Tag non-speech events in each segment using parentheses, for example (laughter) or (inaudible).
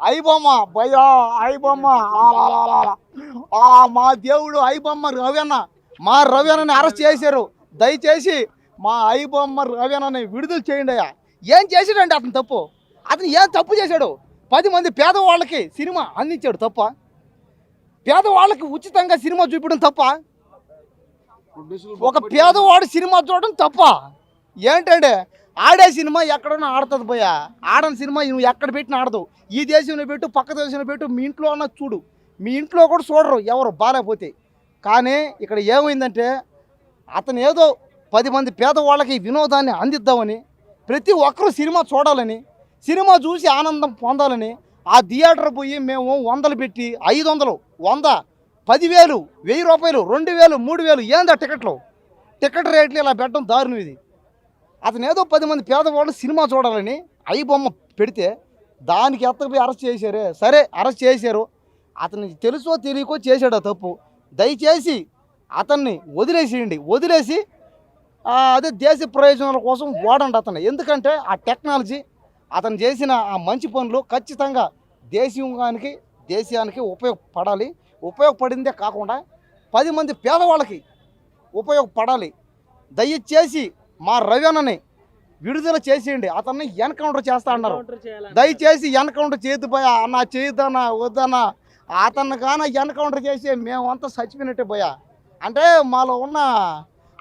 ఐబొమ్మ భయా ఐబొమ్మ మా దేవుడు ఐబొమ్మ రవణ మా రవణని అరెస్ట్ చేశారు. దయచేసి మా ఐబొమ్మ రవణని విడుదల చేయండి అయ్యా. ఏం చేసాడండి అతను తప్పు? అతను ఏం తప్పు చేశాడు? పది మంది పేదవాళ్ళకి సినిమా అందించాడు తప్ప? పేదవాళ్ళకి ఉచితంగా సినిమా చూపించడం తప్ప? ఒక పేదవాడు సినిమా చూడడం తప్ప? ఏంటంటే ఆడే సినిమా ఎక్కడన్నా ఆడుతుంది పోయా. ఆడని సినిమా నువ్వు ఎక్కడ పెట్టినా ఆడదు. ఈ దేశంలో పెట్టు పక్క దేశంలో పెట్టు మీ ఇంట్లో అన్న చూడు. మీ ఇంట్లో కూడా చూడరు ఎవరు బాగాలేకపోతే కానీ ఇక్కడ ఏమైందంటే అతను ఏదో పది మంది పేదవాళ్ళకి వినోదాన్ని అందిద్దామని ప్రతి ఒక్కరూ సినిమా చూడాలని సినిమా చూసి ఆనందం పొందాలని ఆ థియేటర్ పోయి మేము వందలు పెట్టి ఐదు వందలు వంద పదివేలు వెయ్యి రూపాయలు రెండు వేలు మూడు వేలు ఏందా టికెట్లు? టికెట్ రేట్లు ఇలా పెట్టడం దారుణం ఇది. అతను ఏదో పది మంది పేదవాళ్ళు సినిమా చూడాలని ఐ బొమ్మ పెడితే దానికి ఎత్తకపోయి అరెస్ట్ చేశారే. సరే అరెస్ట్ చేశారు. అతనికి తెలుసో తెలియకో చేశాడు తప్పు. దయచేసి అతన్ని వదిలేసేయండి. వదిలేసి అదే దేశ ప్రయోజనాల కోసం వాడండి అతను ఎందుకంటే ఆ టెక్నాలజీ అతను చేసిన ఆ మంచి పనులు ఖచ్చితంగా దేశీయానికి దేశానికి ఉపయోగపడాలి. ఉపయోగపడిందే కాకుండా పది మంది పేదవాళ్ళకి ఉపయోగపడాలి. దయచేసి మా రవీణని విడుదల చేసేయండి అతన్ని ఎన్కౌంటర్ చేస్తా అన్నారు. దయచేసి ఎన్కౌంటర్ చేయొద్దు పోయా అన్న చేయొద్దన్నా వద్దన్నా అతన్ని కానీ ఎన్కౌంటర్ చేసి మేమంతా చచ్చిపోయినట్టే పోయా అంటే మాలో ఉన్న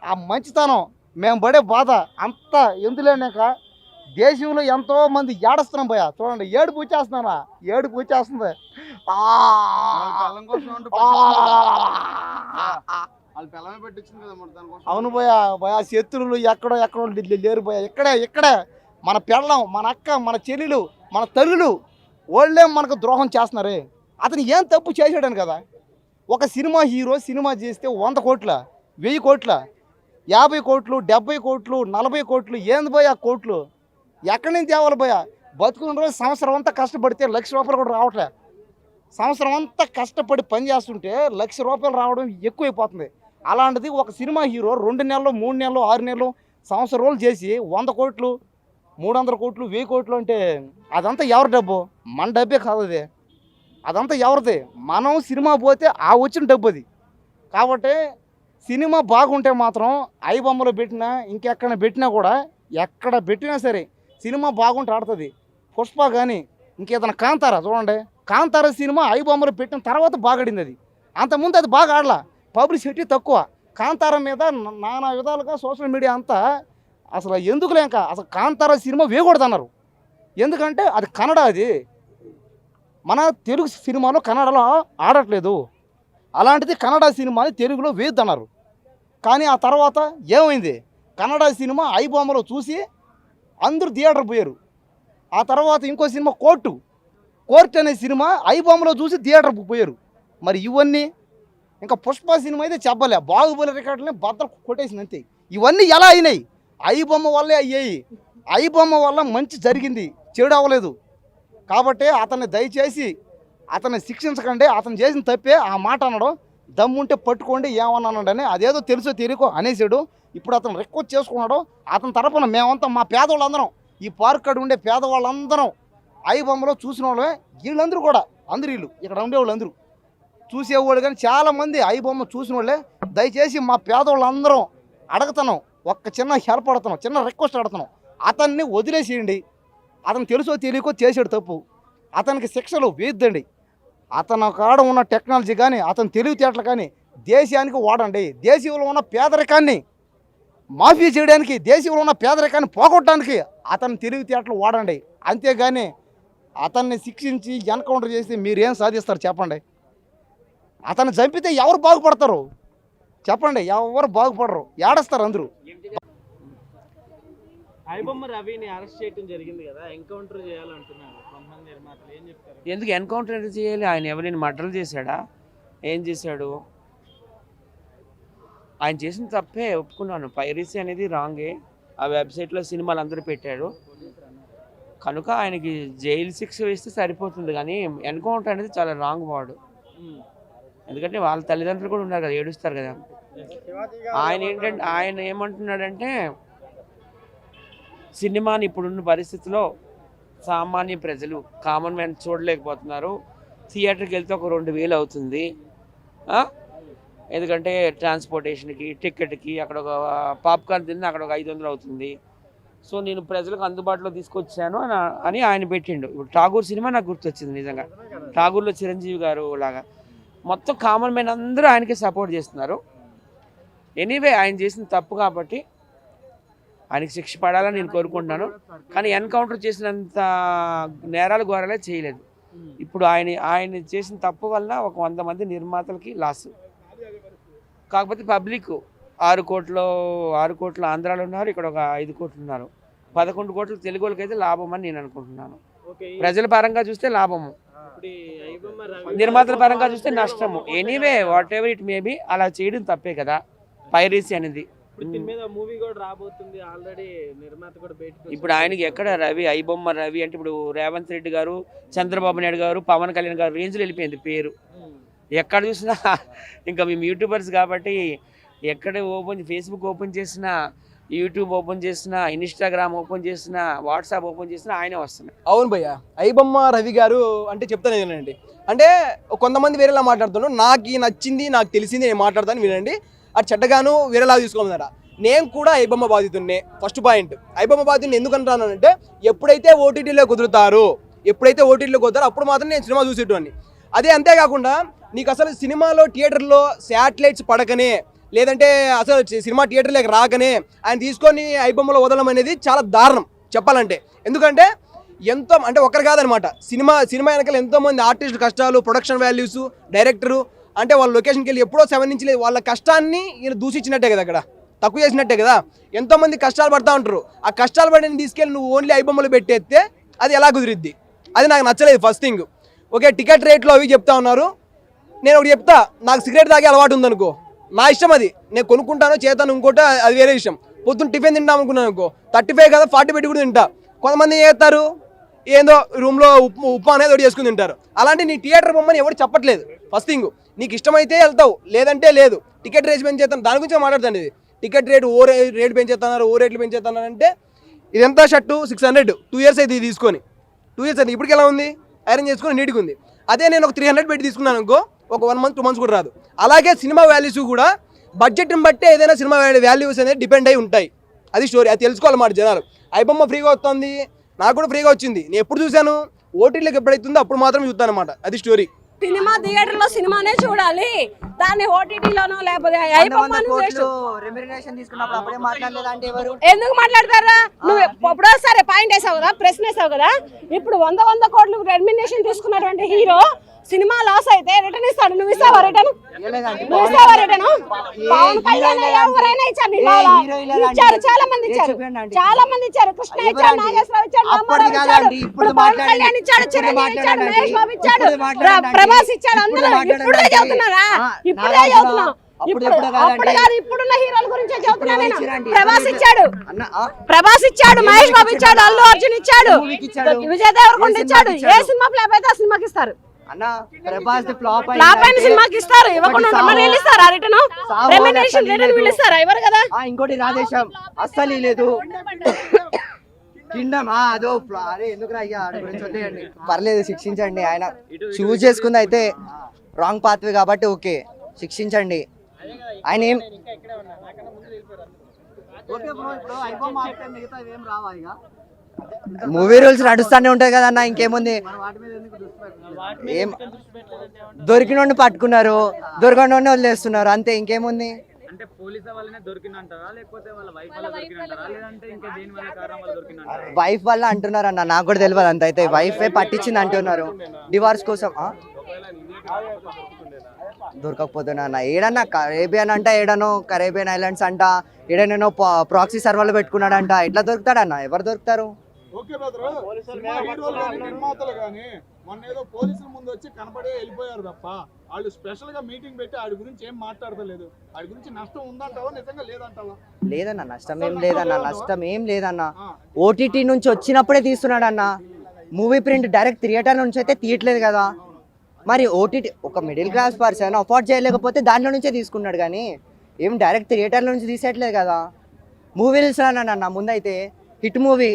ఆ మంచితనం మేము పడే బాధ అంతా ఎందులేనాక దేశంలో ఎంతో మంది ఏడుస్తున్నాం పోయా చూడండి ఏడుపు వచ్చేస్తున్నానా? ఏడుపు వచ్చేస్తుంది. వాళ్ళు అవును పోయా పోయా శత్రువులు ఎక్కడో ఎక్కడో లేరు పోయా ఇక్కడే ఇక్కడే. మన పెళ్ళం మన అక్క మన చెల్లెలు మన తల్లులు వాళ్ళే మనకు ద్రోహం చేస్తున్నారే. అతను ఏం తప్పు చేశాడని కదా? ఒక సినిమా హీరో సినిమా చేస్తే వంద కోట్ల వెయ్యి కోట్ల యాభై కోట్లు డెబ్బై కోట్లు నలభై కోట్లు ఏంది పోయా కోట్లు? ఎక్కడి నుంచి తేవాలి పోయా బతుకున్న రోజు సంవత్సరం అంతా కష్టపడితే లక్ష రూపాయలు కూడా రావట్లే. సంవత్సరం అంతా కష్టపడి పని చేస్తుంటే లక్ష రూపాయలు రావడం ఎక్కువైపోతుంది. అలాంటిది ఒక సినిమా హీరో రెండు నెలలు మూడు నెలలు ఆరు నెలలు సంవత్సరం రోజులు చేసి వంద కోట్లు మూడు వందల కోట్లు వెయ్యి కోట్లు అంటే అదంతా ఎవరి డబ్బు? మన డబ్బే కాదు అది. అదంతా ఎవరిది? మనం సినిమా పోతే ఆ వచ్చిన డబ్బు అది. కాబట్టి సినిమా బాగుంటే మాత్రం ఐ బొమ్మలో పెట్టినా ఇంకెక్కడ పెట్టినా కూడా ఎక్కడ పెట్టినా సరే సినిమా బాగుంటే ఆడుతుంది. పుష్ప కానీ ఇంకేదైనా కాంతారా చూడండి. కాంతార సినిమా ఐ బొమ్మలు పెట్టిన తర్వాత బాగాడింది అది. అంతకుముందు అది బాగా ఆడలా. పబ్లిసిటీ తక్కువ. కాంతార మీద నానా విధాలుగా సోషల్ మీడియా అంతా అసలు ఎందుకు లేక అసలు కాంతార సినిమా వేయకూడదు అన్నారు ఎందుకంటే అది కన్నడ అది. మన తెలుగు సినిమాలో కన్నడలో ఆడట్లేదు. అలాంటిది కన్నడ సినిమాని తెలుగులో వేయొద్దన్నారు. కానీ ఆ తర్వాత ఏమైంది? కన్నడ సినిమా ఐబొమ్మలో చూసి అందరూ థియేటర్ పోయారు. ఆ తర్వాత ఇంకో సినిమా కోర్టు. కోర్టు అనే సినిమా ఐబొమ్మలో చూసి థియేటర్కి పోయారు. మరి ఇవన్నీ ఇంకా పుష్ప సినిమా అయితే చెప్పలే. బాహుబలి రికార్డులని బద్దలు కొట్టేసింది అంతే. ఇవన్నీ ఎలా అయినాయి? ఐ బొమ్మ వల్లే అయ్యాయి. ఐ బొమ్మ వల్ల మంచి జరిగింది. చెడు అవ్వలేదు. కాబట్టి అతన్ని దయచేసి అతన్ని శిక్షించకండి. అతను చేసిన తప్పే ఆ మాట అనడం. దమ్ముంటే పట్టుకోండి ఏమన్నానండి అదేదో తెలుసో తెలియకో అనేసాడు. ఇప్పుడు అతను రిక్వెస్ట్ చేసుకున్నాడు. అతని తరపున మేమంతా మా పేదవాళ్ళందరం ఈ పార్క్ కాడ ఉండే పేదవాళ్ళందరం ఐ బొమ్మలో చూసిన వాళ్ళమే. వీళ్ళందరూ కూడా అందరు వీళ్ళు. ఇక్కడ ఉండే వాళ్ళందరూ. చూసేవాళ్ళు కానీ చాలామంది ఐ బొమ్మ చూసిన వాళ్ళే దయచేసి మా పేదవాళ్ళందరం అడగతున్నాం ఒక్క చిన్న హెల్ప్ అడుగుతున్నాం చిన్న రిక్వెస్ట్ అడుగుతున్నాం అతన్ని వదిలేసేయండి. అతను తెలుసో తెలియకో చేసాడు తప్పు. అతనికి శిక్షలు వేద్దండి. అతను కాడ ఉన్న టెక్నాలజీ కానీ అతని తెలివితేటలు కానీ దేశానికి వాడండి. దేశంలో ఉన్న పేదరికాన్ని మాఫీ చేయడానికి దేశంలో ఉన్న పేదరికాన్ని పోగొట్టడానికి అతని తెలివితేటలు వాడండి. అంతేగాని అతన్ని శిక్షించి ఎన్కౌంటర్ చేసి మీరేం సాధిస్తారు చెప్పండి. అతన్ని చంపితే ఎవరు బాగుపడతారు? చెప్పండి ఎవరు బాగుపడరు? ఏడస్తారు అందరూ. ఐబొమ్మ రవిని అరెస్ట్ చేయడం జరిగింది కదా ఎన్కౌంటర్ చేయాలంటున్నారు కొంతమంది నిర్మాతలు ఏం చెప్తారు? ఎందుకు ఎన్కౌంటర్ చేయాలి? ఆయన ఎవరైనా మర్డర్ చేశాడా? ఏం చేశాడు? ఆయన చేసిన తప్పే ఒప్పుకున్నాను. పైరసీ అనేది రాంగే. ఆ వెబ్సైట్లో సినిమాలు అందరూ పెట్టాడు. కనుక ఆయనకి జైలు శిక్ష వేస్తే సరిపోతుంది కానీ ఎన్కౌంటర్ అనేది చాలా రాంగ్ వాడు. ఎందుకంటే వాళ్ళ తల్లిదండ్రులు కూడా ఉన్నారు కదా ఏడుస్తారు కదా. ఆయన ఏంటంటే ఆయన ఏమంటున్నాడంటే సినిమాని ఇప్పుడున్న పరిస్థితిలో సామాన్య ప్రజలు కామన్ మ్యాన్ చూడలేకపోతున్నారు. థియేటర్కి వెళ్తే ఒక రెండు వేలు అవుతుంది. ఎందుకంటే ట్రాన్స్పోర్టేషన్కి టికెట్కి అక్కడ ఒక పాప్కార్న్ తిన్న అక్కడ ఒక ఐదు వందలు అవుతుంది. సో నేను ప్రజలకు అందుబాటులో తీసుకొచ్చాను అని అని ఆయన పెట్టిండు. ఇప్పుడు ఠాగూర్ సినిమా నాకు గుర్తొచ్చింది నిజంగా. ఠాగూర్లో చిరంజీవి గారు లాగా. మొత్తం కామన్ మ్యాన్ అందరూ ఆయనకి సపోర్ట్ చేస్తున్నారు. ఎనీవే ఆయన చేసిన తప్పు కాబట్టి ఆయనకి శిక్ష పడాలని నేను కోరుకుంటున్నాను. కానీ ఎన్కౌంటర్ చేసినంత నేరాలు ఘోరాలే చేయలేదు. ఇప్పుడు ఆయన ఆయన చేసిన తప్పు వల్ల ఒక వంద మంది నిర్మాతలకి లాస్ కాకపోతే పబ్లిక్ ఆరు కోట్లు ఆరు కోట్లు ఆంధ్రాలో ఉన్నారు ఇక్కడ ఒక ఐదు కోట్లు ఉన్నారు. పదకొండు కోట్లు తెలుగు వాళ్ళకైతే లాభం అని నేను అనుకుంటున్నాను. ప్రజల పరంగా చూస్తే లాభము. నిర్మాతల పరంగా చూస్తే నష్టము. Anyway whatever it maybe అలా చేయడం తప్పే కదా. పైరసీ అనేది. ఇప్పుడు దీని మీద మూవీ కూడా రాబోతుంది ఆల్రెడీ నిర్మాత కూడా బయటకు ఇప్పుడు ఆయనకి ఎక్కడ రవి ఐబొమ్మ రవి అంటే ఇప్పుడు రేవంత్ రెడ్డి గారు చంద్రబాబు నాయుడు గారు పవన్ కళ్యాణ్ గారు రేంజ్లో వెళ్ళిపోయింది పేరు. ఎక్కడ చూసినా (laughs) ఇంకా మేము యూట్యూబర్స్ కాబట్టి ఎక్కడ ఓపెన్ ఫేస్బుక్ ఓపెన్ చేసినా యూట్యూబ్ ఓపెన్ చేసినా ఇన్స్టాగ్రామ్ ఓపెన్ చేసినా వాట్సాప్ ఓపెన్ చేసినా ఆయనే వస్తున్నాయి అవును భయ్య. ఐబమ్మ రవి గారు అంటే చెప్తాను వినండి. అంటే కొంతమంది వేరేలా మాట్లాడుతున్నాను నాకు ఈ నచ్చింది నాకు తెలిసింది నేను మాట్లాడతాను వినండి. అది చెడ్డగాను వేరేలా తీసుకోమన్నారా నేను కూడా ఐబమ్మ బాధితున్నే ఫస్ట్ పాయింట్ ఐబమ్మ బాధితుని ఎందుకు అంటానంటే ఎప్పుడైతే ఓటీటీలో కుదురుతారో ఎప్పుడైతే ఓటీటీలో కుదురుతారో అప్పుడు మాత్రం నేను సినిమా చూసేటోని అదే అంతేకాకుండా నీకు అసలు సినిమాలో థియేటర్లో శాటిలైట్స్ పడకనే లేదంటే అసలు సినిమా థియేటర్లోకి రాకనే ఆయన తీసుకొని ఐబొమ్మలో వదలడం అనేది చాలా దారుణం చెప్పాలంటే. ఎందుకంటే ఎంతో అంటే ఒకరు కాదనమాట. సినిమా సినిమా వెనకాల ఎంతోమంది ఆర్టిస్ట్ కష్టాలు ప్రొడక్షన్ వాల్యూస్ డైరెక్టరు అంటే వాళ్ళ లొకేషన్కి వెళ్ళి ఎప్పుడో సెవెన్ నుంచి లేదు వాళ్ళ కష్టాన్ని ఈయన దూషించినట్టే కదా అక్కడ. తక్కువ చేసినట్టే కదా. ఎంతోమంది కష్టాలు పడతా ఉంటారు. ఆ కష్టాలు పడిన తీసుకెళ్ళి నువ్వు ఓన్లీ ఐబొమ్మలు పెట్టేస్తే అది ఎలా కుదిరిద్ది? అది నాకు నచ్చలేదు ఫస్ట్ థింగ్ ఓకే టికెట్ రేట్లు అవి చెప్తా ఉన్నారు. నేను ఒకటి చెప్తా నాకు సిగరెట్ తాగే అలవాటు ఉందనుకో. నా ఇష్టం అది. నేను కొనుక్కుంటాను చేతాను ఇంకోటి అది వేరే విషయం. పొద్దున్న టిఫిన్ తింటాం అనుకున్నాను అనుకో. థర్టీ ఫైవ్ కదా ఫార్టీ పెట్టి కూడా తింటా. కొంతమంది చేస్తారు? ఏందో రూమ్లో ఉప్పు ఉప్పు అనేది ఒకటి చేసుకుని తింటారు. అలాంటి నీ థియేటర్ బొమ్మని ఎవరు చెప్పట్లేదు. ఫస్ట్ థింగ్ నీకు ఇష్టమైతే వెళ్తావు లేదంటే లేదు. టికెట్ రేట్ పెంచేస్తాను. దాని గురించి మాట్లాడతాను ఇది. టికెట్ రేటు ఓ రేట్ పెంచేస్తున్నారు ఓ రేట్లు పెంచేస్తున్నారు అంటే ఇదంతా shirt six hundred. Two years అయితే ఇది తీసుకొని. టూ ఇయర్స్ అయితే ఇప్పటికి ఎలా ఉంది? ఐరన్ చేసుకొని నీట్గా ఉంది. అదే నేను ఒక త్రీ హండ్రెడ్ పెట్టి తీసుకున్నాను అనుకో ఒక వన్ మంత్ టూ మంత్స్ కూడా రాదు. అలాగే సినిమా వాల్యూస్ కూడా బడ్జెట్ని బట్టి ఏదైనా సినిమా వాల్యూస్ అనేది డిపెండ్ అయి ఉంటాయి. అది స్టోరీ అది తెలుసుకోవాలన్నమాట జనాలు. ఐబొమ్మ ఫ్రీగా వస్తుంది నాకు కూడా ఫ్రీగా వచ్చింది. నేను ఎప్పుడు చూశాను? ఓటీటీలోకి ఎప్పుడైతుందో అప్పుడు మాత్రం చూస్తాను అనమాట అది స్టోరీ సినిమా థియేటర్లో సినిమానే చూడాలి. దాన్ని ఓటీటీలోనో లేకపోతే ఎందుకు మాట్లాడతారా? నువ్వు ఎప్పుడో సరే పాయింట్ వేసావు కదా ప్రశ్న వేసావు కదా. ఇప్పుడు వంద వంద కోట్లు రెమ్యునేషన్ తీసుకున్నటువంటి హీరో సినిమా లాస్ అయితే రిటర్న్ ఇస్తాడు నువ్వు ఇస్తావా రిటర్న్ నువ్వు ఇస్తావా రిటర్న్ పవన్ కళ్యాణ్ ఎవరైనా ఇచ్చారు? ఇచ్చారు చాలా మంది ఇచ్చారు. చాలా మంది ఇచ్చారు కృష్ణ ఇచ్చారు? నాగేశ్వరరావు రామారావు ఇప్పుడు ఇప్పుడు పవన్. కళ్యాణ్ ఇచ్చాడు చిరంజీవి ఇచ్చాడు. మహేష్ బాబు ఇచ్చాడు. ప్రభాస్ ఇచ్చాడు అందరూ. ఇప్పుడే చదువుతున్నారా ఇప్పుడే చదువుతున్నాం ఇప్పుడున్న హీరోల గురించే నేను. ప్రభాస్ ఇచ్చాడు ప్రభాస్ ఇచ్చాడు మహేష్ బాబు ఇచ్చాడు అల్లు అర్జున్ ఇచ్చాడు. విజయ్ దేవరకొండ ఏ ఇచ్చాడు ఏ సినిమా ఫ్లాప్ అయితే ఆ సినిమాకి ఇస్తారు అన్న ప్రభాస్ ఫ్లాప్ ఫ్లాప్ అయిన సినిమాకి ఇస్తారు ఇవ్వకుండా ఉంటారు. మరి వీళ్ళు ఇస్తారా రిటర్న్ సావు రెమ్యునరేషన్ అసలు రిటర్న్ వీళ్ళు లేదు. ఇస్తారా ఎవరు కదా? ఆ ఇంకోటి రాధేశం అస్సలు లేదు. కిండమ్ అదో అరే అయ్యా గురించి పర్లేదు శిక్షించండి. ఆయన చూజ్ చేసుకుంది అయితే రాంగ్ పాత్వే కాబట్టి ఓకే. శిక్షించండి. ఆయన ఏం మూవీ రూల్స్ నడుస్తూనే ఉంటాయి కదా అన్న ఇంకేముంది? ఏం దొరికినోడిని పట్టుకున్నారు దొరికినోడిని వదిలేస్తున్నారు అంతే ఇంకేముంది? అంటే పోలీసు వాళ్ళనే దొరికినంటారా లేకపోతే వాళ్ళ వైఫ్ వల్ల దొరికినంటారా లేదంటే ఇంకా దేని వల్ల కారణం వల్ల దొరికినంటారా వైఫ్ వల్ల అంటున్నారు అన్న నాకు కూడా తెలియదు అంత అయితే. వైఫ్ పట్టించింది అంటున్నారు. డివార్స్ కోసం ఆ? దొరకకపోతున్నా అన్న? ఏడన్నా కరేబియన్ అంట ఏడనో కరేబియన్ ఐలాండ్స్ అంట ఏడనో ప్రాక్సీ సర్వర్లు పెట్టుకున్నాడంట. ఎట్లా దొరుకుతాడన్న? ఎవరు దొరుకుతారు? Okay brother. సినిమా హీరోలు కానీ నిర్మాతలు కానీ మొన్న ఏదో పోలీసుల ముందు వచ్చి కనపడే వెళ్ళిపోయారు తప్ప వాళ్ళు స్పెషల్గా మీటింగ్ పెట్టి ఆడి గురించి ఏం మాట్లాడతలేదు. ఆడి గురించి నష్టం ఉందంటావా? నిజంగా లేదంటావా? లేదన్న నష్టం ఏం లేదన్న నష్టం ఏం లేదన్న. ఓటీటీ నుంచి వచ్చినప్పుడే తీస్తున్నాడు అన్న మూవీ ప్రింట్ డైరెక్ట్ థియేటర్ నుంచి అయితే తీయట్లేదు కదా. మరి ఓటీటీ ఒక మిడిల్ క్లాస్ పర్సన్ అఫోర్డ్ చేయలేకపోతే దాంట్లో నుంచే తీసుకున్నాడు కానీ ఏం డైరెక్ట్ థియేటర్ నుంచి తీసేయట్లేదు కదా. మూవీ అన్న ముందైతే హిట్ మూవీ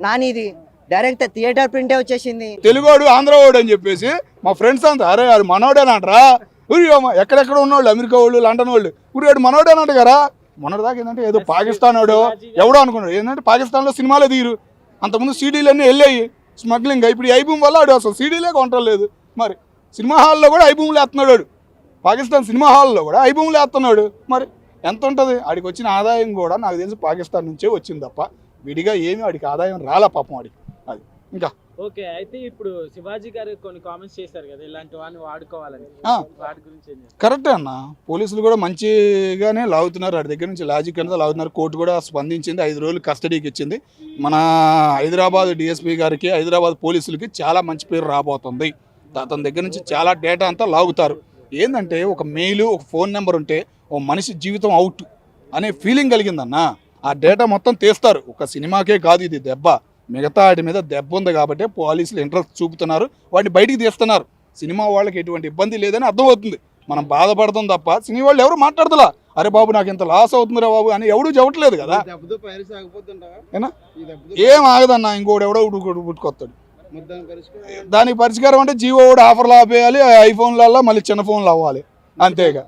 నానిది డైరెక్ట్ థియేటర్ ప్రింటే వచ్చేసింది. తెలుగోడు ఆంధ్రవాడు అని చెప్పేసి మా ఫ్రెండ్స్ అంతా అరే అది మనోడేనంటరా? ఉరి అమ్మ, ఎక్కడెక్కడ ఉన్నోళ్ళు? అమెరికా వాళ్ళు లండన్ వాళ్ళు? ఉరి వాడు మనోడేనంట కదా? మొన్నటిదాకా ఏంటంటే ఏదో పాకిస్తాన్ వాడు ఎవడో అనుకున్నాడు. ఏంటంటే పాకిస్తాన్లో సినిమాలే తీరు అంతకుముందు సీడీలు అన్నీ వెళ్ళాయి. స్మగ్లింగ్ ఇప్పుడు ఈ ఐబూమ్ వల్ల ఆడు అసలు సీడీలే కొంటలేదు మరి సినిమా హాల్లో కూడా ఐబూమ్లు వేస్తున్నాడు వాడు పాకిస్తాన్ సినిమా హాల్లో కూడా ఐబూమ్లు వేస్తున్నాడు. మరి ఎంత ఉంటుంది? ఆడికి వచ్చిన ఆదాయం కూడా నాకు తెలిసి పాకిస్తాన్ నుంచే వచ్చింది తప్ప. విడిగా ఏమి వాడికి ఆదాయం రాలా పాపం వాడికి అది. ఇంకా. ఓకే అయితే ఇప్పుడు శివాజీ గారు కొన్ని కామెంట్స్ చేశారు కదా ఇలాంటి వాడిని వాడుకోవాలని. వాటి గురించి? కరెక్టే అన్న. పోలీసులు కూడా మంచిగానే లాగుతున్నారు. వాడి దగ్గర నుంచి లాజిక్ అంతా లాగుతున్నారు. కోర్టు కూడా స్పందించింది. ఐదు రోజులు కస్టడీకి ఇచ్చింది. మన హైదరాబాద్ డిఎస్పీ గారికి హైదరాబాద్ పోలీసులకి చాలా మంచి పేరు రాబోతుంది. అతని దగ్గర నుంచి చాలా డేటా అంతా లాగుతారు. ఏంటంటే ఒక మెయిల్ ఒక ఫోన్ నెంబర్ ఉంటే ఓ మనిషి జీవితం అవుట్ అనే ఫీలింగ్ కలిగిందన్న. ఆ డేటా మొత్తం తీస్తారు ఒక సినిమాకే కాదు ఇది దెబ్బ మిగతా వాటి మీద దెబ్బ ఉంది కాబట్టి పోలీసులు ఇంట్రెస్ట్ చూపుతున్నారు వాటిని బయటికి తీస్తున్నారు సినిమా వాళ్ళకి ఎటువంటి ఇబ్బంది లేదని అర్థమవుతుంది మనం బాధపడతాం తప్ప సినిమా వాళ్ళు ఎవరు మాట్లాడతలా అరే బాబు నాకు ఇంత లాస్ అవుతుందిరా బాబు అని ఎవడు చెప్పట్లేదు కదా ఏం ఆగదన్న ఇంకోటి ఎవడో పుట్టుకొస్తాడు దానికి పరిష్కారం అంటే జియో కూడా ఆఫర్లు ఆపేయాలి ఐఫోన్లలో మళ్ళీ చిన్న ఫోన్లు అవ్వాలి అంతేగా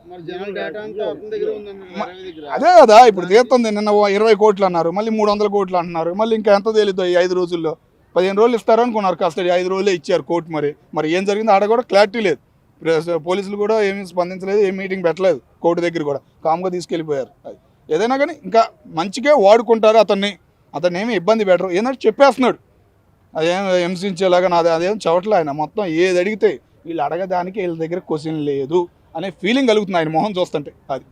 అదే కదా ఇప్పుడు తీస్తుంది నిన్న ఇరవై కోట్లు అన్నారు మళ్ళీ మూడు వందల కోట్లు అంటున్నారు. మళ్ళీ ఇంకా ఎంత తేలిద్దో ఈ ఐదు రోజుల్లో? పదిహేను రోజులు ఇస్తారు అనుకున్నారు కస్టడీ ఐదు రోజులే ఇచ్చారు కోర్టు మరి. మరి ఏం జరిగిందో ఆడ కూడా క్లారిటీ లేదు. పోలీసులు కూడా ఏమీ స్పందించలేదు ఏం మీటింగ్ పెట్టలేదు కోర్టు దగ్గర కూడా. కామ్గా తీసుకెళ్ళిపోయారు. అది ఏదైనా కానీ ఇంకా మంచిగా వాడుకుంటారు అతన్ని. అతన్ని ఏమి ఇబ్బంది పెట్టరు. ఏంటంటే చెప్పేస్తున్నాడు. అదేం హింసించేలాగా నాది అదేం చవట్లే ఆయన. మొత్తం ఏది అడిగితే వీళ్ళు అడగడానికి వీళ్ళ దగ్గర క్వశ్చన్ లేదు. అనే ఫీలింగ్ కలుగుతుంది ఆయన మొహం చూస్తుంటే. అది.